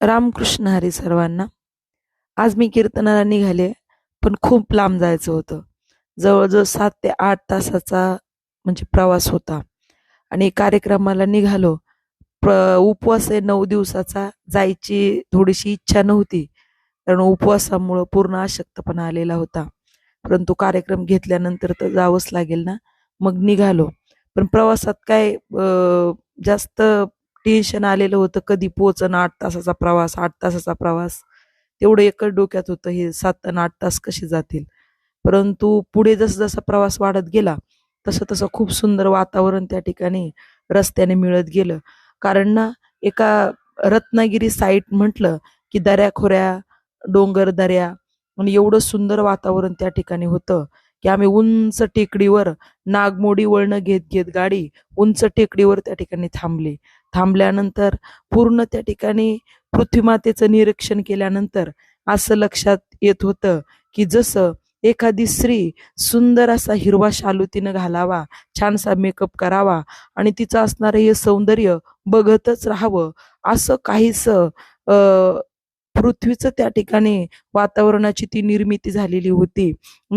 रामकृष्ण हरी सर्वांना. आज मी कीर्तनाला निघाले पण खूप लांब जायचं होतं. जवळजवळ सात ते आठ तासाचा म्हणजे प्रवास होता. आणि कार्यक्रमाला निघालो. प्र उपवास आहे नऊ दिवसाचा जायची थोडीशी इच्छा नव्हती. कारण उपवासामुळं पूर्ण अशक्तपणा आलेला होता. परंतु कार्यक्रम घेतल्यानंतर तर जावंच लागेल ना? मग निघालो. पण प्रवासात काय जास्त टेन्शन आलेलं होतं. कधी पोचन आठ तासाचा प्रवास आठ तासाचा प्रवास. तेवढं एकच डोक्यात होतं हे सात आणि आठ तास कसे जातील? परंतु पुढे जसं जसा प्रवास वाढत गेला तसं तसं खूप सुंदर वातावरण त्या ठिकाणी रस्त्याने मिळत गेलं. कारण ना एका रत्नागिरी साईट म्हटलं की दऱ्याखोऱ्या डोंगर दऱ्या आणि एवढं सुंदर वातावरण त्या ठिकाणी होतं की आम्ही उंच टेकडीवर नागमोडी वळणं घेत घेत गाडी उंच टेकडीवर त्या ठिकाणी थांबली. थांबल्यानंतर पूर्ण त्या ठिकाणी पृथ्वीमातेचं निरीक्षण केल्यानंतर असं लक्षात येत होतं की जसं एखादी स्त्री सुंदर असा हिरवा शालू तिनं घालावा छानसा मेकअप करावा आणि तिचं असणारं हे सौंदर्य बघतच राहावं असं काहीस पृथ्वीचं त्या ठिकाणी वातावरणाची ती निर्मिती झालेली होती.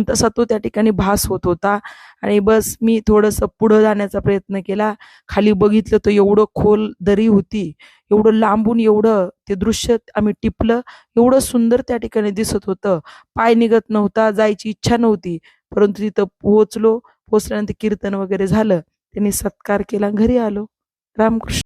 तसा तो त्या ठिकाणी भास होत होता. आणि बस मी थोडंसं पुढं जाण्याचा प्रयत्न केला. खाली बघितलं तर एवढं खोल दरी होती. एवढं लांबून एवढं ते दृश्य आम्ही टिपलं. एवढं सुंदर त्या ठिकाणी दिसत होतं. पाय निघत नव्हता जायची इच्छा नव्हती. परंतु तिथं पोहोचलो. पोहोचल्यानंतर कीर्तन वगैरे झालं. त्यांनी सत्कार केला. घरी आलो. रामकृष्ण.